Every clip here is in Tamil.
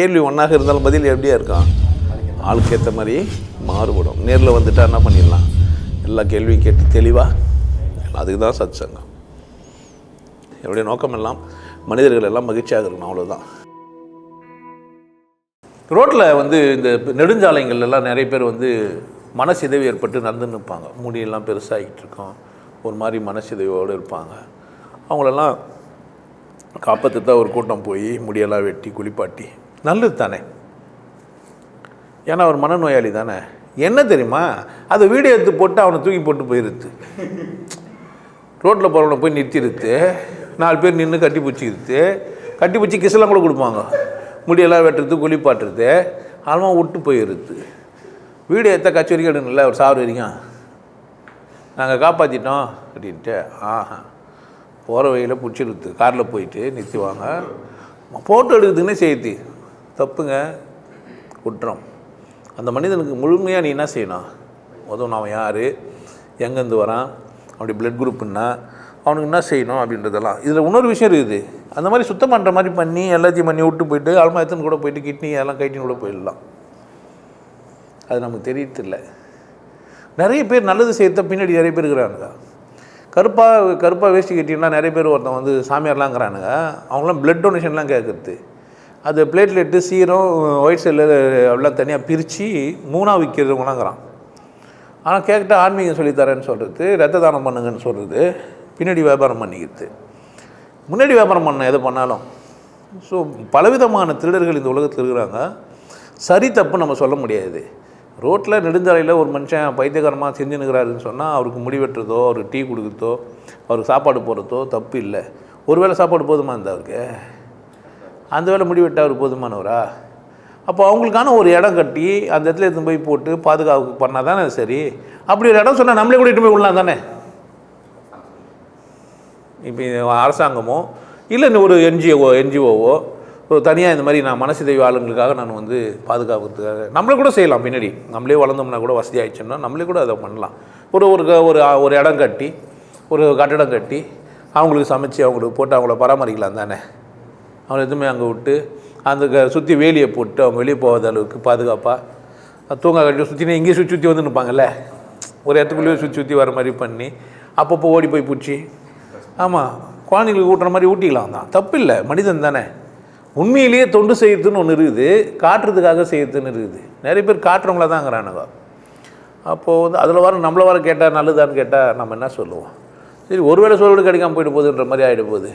கேள்வி ஒன்றாக இருந்தாலும் பதில் எப்படியா இருக்கான் ஆளுக்கு ஏற்ற மாதிரி மாறுபடும். நேரில் வந்துட்டா என்ன பண்ணிடலாம்? எல்லா கேள்வியும் கேட்டு தெளிவாக அதுக்கு தான் சத் சங்கம் என்னுடைய நோக்கம் எல்லாம் மனிதர்கள் எல்லாம் மகிழ்ச்சியாக இருக்கணும் அவ்வளோதான் ரோட்டில் வந்து இந்த நெடுஞ்சாலைங்கள்ல எல்லாம் நிறைய பேர் வந்து மனசிதைவு ஏற்பட்டு நடந்து நிற்பாங்க. முடியெல்லாம் பெருசாகிட்டு இருக்கோம். ஒரு மாதிரி மனசிதைவோடு இருப்பாங்க. அவங்களெல்லாம் காப்பத்து தான் ஒரு கூட்டம் போய் முடியெல்லாம் வெட்டி குளிப்பாட்டி நல்லது தானே ஏன்னா அவர் மனநோயாளி தானே. என்ன தெரியுமா? அதை வீடியோ எடுத்து போட்டு அவனை தூக்கி போட்டு போயிருது. ரோட்டில் போகிறவனை போய் நிறுத்திடுது நாலு பேர் நின்று கட்டி பிடிச்சிக்கிடுது கட்டி பிடிச்சி கிசலாம் கூட கொடுப்பாங்க. முடியெல்லாம் வெட்டுறது குளிப்பாட்டுறது ஆல்மா விட்டு போயிடுது வீடியோ எத்த கட்சி வரைக்கும் எடுக்கணும்ல ஒரு சாவர் வரைக்கும். நாங்கள் காப்பாற்றிட்டோம் அப்படின்ட்டு ஆஹா. போகிற வழியில் பிடிச்சிருது காரில் போயிட்டு நிறுத்துவாங்க ஃபோட்டோ எடுக்குதுன்னே செய்யுது. தப்புங்க குற்றம். அந்த மனிதனுக்கு முழுமையாக நீ என்ன செய்யணும்? உதவணும் அவன் யார்? எங்கேருந்து வரான்? அப்படி பிளட் குரூப்புன்னா அவனுக்கு என்ன செய்யணும் அப்படின்றதெல்லாம். இதில் இன்னொரு விஷயம் இருக்குது. அந்த மாதிரி சுத்தம் பண்ணுற மாதிரி பண்ணி எல்லாத்தையும் பண்ணி விட்டு போயிட்டு ஆல்மா எத்தனை கூட போயிட்டு கிட்னி எல்லாம் கைட்டின் கூட போயிடலாம். அது நமக்கு தெரியறதில்ல நிறைய பேர் நல்லது செய்யறத பின்னாடி நிறைய பேர் இருக்கிறானுங்க. கருப்பாக கருப்பாக வேஷ்டி கட்டினா நிறைய பேர் ஒருத்தன் வந்து சாமியார்லாங்கிறானுங்க அவங்களாம் பிளட் டொனேஷன்லாம் கேட்குறது அது பிளேட்லெட்டு சீரம் ஒயிட் செல்லு எல்லாம் தனியாக பிரித்து மூணாக விற்கிறவங்களாங்கிறான் ஆனால் கேட்டால் ஆன்மீகம் சொல்லித்தரேன்னு சொல்கிறது ரத்த தானம் பண்ணுங்கன்னு சொல்கிறது பின்னாடி வியாபாரம் பண்ணிக்கிறது. முன்னாடி வியாபாரம் பண்ண எது பண்ணாலும். ஸோ பலவிதமான திருடர்கள் இந்த உலகத்தில் இருக்கிறாங்க. சரி தப்பு நம்ம சொல்ல முடியாது. ரோட்டில் நெடுஞ்சாலையில் ஒரு மனுஷன் பைத்தியகரமாக செஞ்சுனுக்கிறாருன்னு சொன்னால் அவருக்கு முடி வெட்டுறதோ அவருக்கு டீ கொடுக்குறதோ அவருக்கு சாப்பாடு போடுறதோ தப்பு இல்லை. ஒரு வேளை சாப்பாடு போதுமா இருந்தா அவருக்கு? அந்த வேலை முடிவெட்ட அவர் போதுமானவரா? அப்போ அவங்களுக்கான ஒரு இடம் கட்டி அந்த இடத்துல எடுத்து போய் போட்டு பாதுகாப்பு பண்ணால் தானே சரி? அப்படி ஒரு இடம் சொன்னால் நம்மளே கூட இட்டு போய் விடலாம் தானே? இப்போ அரசாங்கமோ இல்லை இந்த ஒரு என்ஜிஓ என்ஜிஓவோ ஒரு தனியாக இந்த மாதிரி நான் மனசு தெய்வ ஆளுங்களுக்காக நான் வந்து பாதுகாக்கிறதுக்காக நம்மளே கூட செய்யலாம் பின்னாடி. நம்மளே வளர்ந்தோம்னா கூட வசதி ஆயிடுச்சுன்னா நம்மளே கூட அதை பண்ணலாம். ஒரு ஒரு க- ஒரு ஒரு இடம் கட்டி ஒரு கட்டடம் கட்டி அவங்களுக்கு சமைச்சு அவங்களுக்கு போட்டு அவங்கள பராமரிக்கலாம் தானே? அவங்கள எதுவுமே அங்கே விட்டு அந்த க- சுற்றி வேலியை போட்டு அவங்க வெளியே போகாத அளவுக்கு பாதுகாப்பாக தூங்க கட்டி சுற்றினே இங்கேயே சுற்றி சுற்றி வந்து நிற்பாங்கல்ல? ஒரு இடத்துக்குள்ளேயே சுற்றி சுற்றி வர மாதிரி பண்ணி அப்பப்போ ஓடி போய் பிடிச்சி. ஆமாம் குழந்தைங்களுக்கு ஊட்டுற மாதிரி ஊட்டிக்கலாம் தான். தப்பு இல்லை மனிதன் தானே. உண்மையிலேயே தொண்டு செய்யறதுன்னு ஒன்று இருக்குது காட்டுறதுக்காக செய்யறதுன்னு இருக்குது. நிறைய பேர் காட்டுறவங்கள தாங்கிறானுங்க அப்போது வந்து அதில் வர நம்மளை வர கேட்டால் நல்லதான்னு கேட்டால் நம்ம என்ன சொல்லுவோம்? சரி ஒருவேளை சொல்லிட்டு கிடைக்காம போயிட்டு போகுதுன்ற மாதிரி ஆகிட போகுது.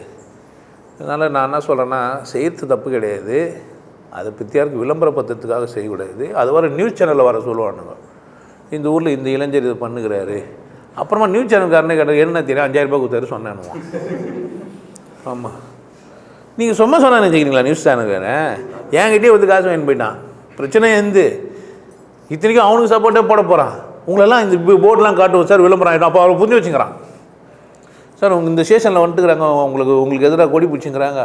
அதனால் நான் என்ன சொல்கிறேன்னா செய்கிறது தப்பு கிடையாது. அதை விளம்பர பத்திரத்துக்காக செய்யக்கூடாது. அது வர நியூஸ் சேனலில் வர சொல்லுவானுங்க. இந்த ஊரில் இந்த இளைஞர் இது பண்ணுகிறாரு. அப்புறமா நியூஸ் சேனல்காரனே கேட்டால் என்ன தெரியும்? அஞ்சாயிரம் ரூபாய் கொடுத்தாரு சொன்னானுவான் ஆமாம் நீங்கள் சும்மா சொன்னா நினச்சிக்கிறீங்களா நியூஸ் சேனல்காரன் என்கிட்டயே வந்து காசு வாங்கி போயிட்டான். பிரச்சனை எந்து? இத்தனைக்கும் அவனுக்கு சப்போர்ட்டே போட போகிறான் உங்களெல்லாம் இந்த போர்டெலாம் காட்டுவோம் சார் விளம்பரம் ஆகிடும் அப்போ அவரை புரிஞ்சு வச்சுக்கிறான். சார் உங்கள் இந்த ஸ்டேஷனில் வந்துட்டுக்கிறாங்க உங்களுக்கு உங்களுக்கு எதிராக கொடி பிடிச்சிங்கிறாங்க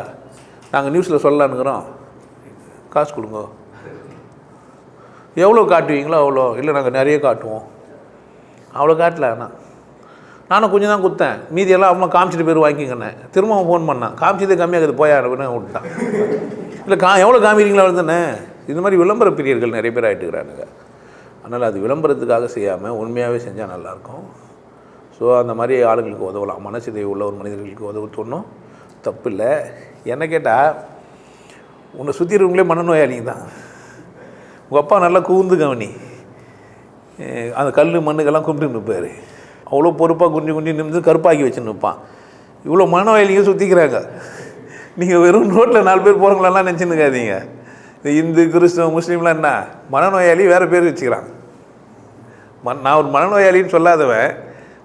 நாங்கள் நியூஸில் சொல்லலான்னுக்குறோம். காசு கொடுங்க. எவ்வளோ காட்டுவீங்களோ அவ்வளோ. இல்லை நாங்கள் நிறைய காட்டுவோம். அவ்வளோ காட்டல ஆனால் நானும் கொஞ்சம் தான் கொடுத்தேன் மீதியெல்லாம் அம்மா காமிச்சிட்டு பேர் வாங்கிக்கினேன். திரும்பவும் ஃபோன் பண்ணான். காமிச்சதே கம்மியாகுது போய் அப்படின்னு விட்டான். இல்லை கா எவ்வளோ காமிக்கிறீங்களா வருதுண்ணே இந்த மாதிரி விளம்பர பிரியர்கள் நிறைய பேர் ஆகிட்டுக்கிறானுங்க அதனால் அது விளம்பரத்துக்காக செய்யாமல் உண்மையாகவே செஞ்சால் நல்லாயிருக்கும் ஸோ அந்த மாதிரி ஆளுங்களுக்கு உதவலாம். மனசிதை உள்ள ஒரு மனிதர்களுக்கு உதவ தோணும் தப்பு இல்லை என்ன கேட்டால் உன்னை சுற்றி இருக்கவங்களே மனநோயாளிங்க தான் உங்கள் அப்பா நல்லா கூந்து கவனி. அந்த கல் மண்ணுக்கெல்லாம் கும்பிட்டு நிற்பார் அவ்வளோ பொறுப்பாக குஞ்சு குஞ்சு நின்று கருப்பாக்கி வச்சு நிற்பான் இவ்வளோ மனநோயாளிங்க சுற்றிக்கிறாங்க நீங்கள் வெறும் ரோட்டில் நாலு பேர் போகிறவங்களெல்லாம் நினச்சின்னுக்காதீங்க. இந்த இந்து கிறிஸ்துவ முஸ்லீம்லாம் என்ன? மனநோயாளி வேறு பேர் வச்சுக்கிறான். மன் நான் ஒரு மனநோயாளின்னு சொல்லாதவன்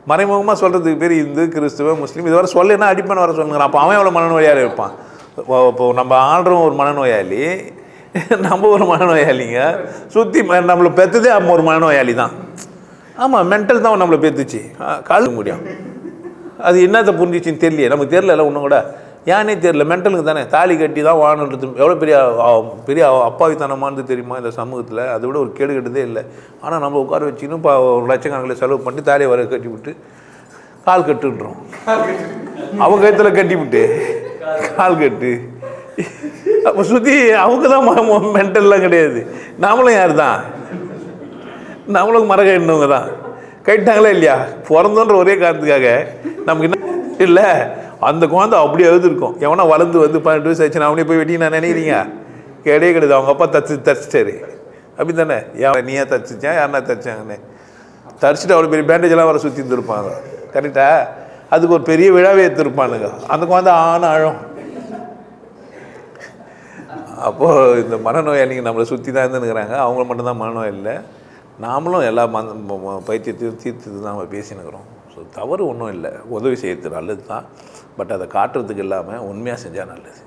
மறைமுகமாக சொல்கிறதுக்கு பேர் இந்து கிறிஸ்துவ முஸ்லீம். இதுவரை சொல்லுன்னா அடிப்பேன் வர சொல்லுங்கிறான் அப்போ அவன் எவ்வளோ மனநோயாளி இருப்பான்? இப்போ நம்ம ஆள்றோம் ஒரு மனநோயாளி. நம்ம ஒரு மனநோயாளிங்க. சுற்றி நம்மளை பெற்றதே நம்ம ஒரு மனநோயாளி தான். ஆமாம் மென்டல் தான் நம்மளை பெற்றுச்சு கால் முடியும். அது என்னத்தை புரிஞ்சிச்சின்னு தெரியலையே. நமக்கு தெரியல ஒன்றும் கூட. ஏன்னே தெரியல மென்டலுக்கு தானே. தாலி கட்டி தான் வாழணுன்றது எவ்வளோ பெரிய பெரிய அப்பாவித்தனமானது தெரியுமா இந்த சமூகத்தில்? அதை விட ஒரு கேடு கெட்டதே இல்லை. ஆனால் நம்ம உட்கார வச்சுன்னு இப்போ ஒரு லட்சக்கணக்கில் செலவு பண்ணி தாலியை வர கட்டி விட்டு கால் கட்டுன்றோம். அவங்க கழுத்தில் கட்டி விட்டு கால் கட்டு. அப்போ சுற்றி அவங்க தான் மென்டல்லாம் கிடையாது. நாமளும் யார் தான் நம்மளும் மர கட்டினவங்க தான் கட்டிட்டாங்களா இல்லையா? பிறந்தோன்ற ஒரே காரணத்துக்காக நமக்கு என்ன இல்லை. அந்த குழந்தை அப்படியே எழுதிருக்கும் எவனா வளர்ந்து வந்து பன்னெண்டு வயசு ஆச்சு அவனே போய் வெட்டி நான் நினைக்கிறீங்க? கிடையே கிடையாது அவங்க அப்பா தச்சு தச்சிட்டாரு. அப்படி தானே ஏன் நீயா தச்சிச்சேன் யாருனா தச்சாங்கன்னு. தரிச்சிட்டு அவ்வளோ பெரிய பேண்டேஜெல்லாம் வர சுற்றி இருந்திருப்பாங்க. கரெக்டா? அதுக்கு ஒரு பெரிய விழாவே எடுத்திருப்பானுங்க. அந்த குழந்தை ஆன ஆழம். அப்போது இந்த மனநோய் அன்றைக்கி நம்மளை சுற்றி தான் இருந்துருக்குறாங்க அவங்க மட்டும்தான் மனநோய் இல்லை. நாமளும் எல்லா மந்த ம- பைத்தியத்தையும் தீர்த்து தான் நம்ம பேசினுக்கிறோம் ஸோ தவறு ஒன்றும் இல்லை. உதவி செய்யறது நல்லது தான் பட் அதை காட்டுறதுக்கு இல்லாமல் உண்மையாக செஞ்சால் நல்லது.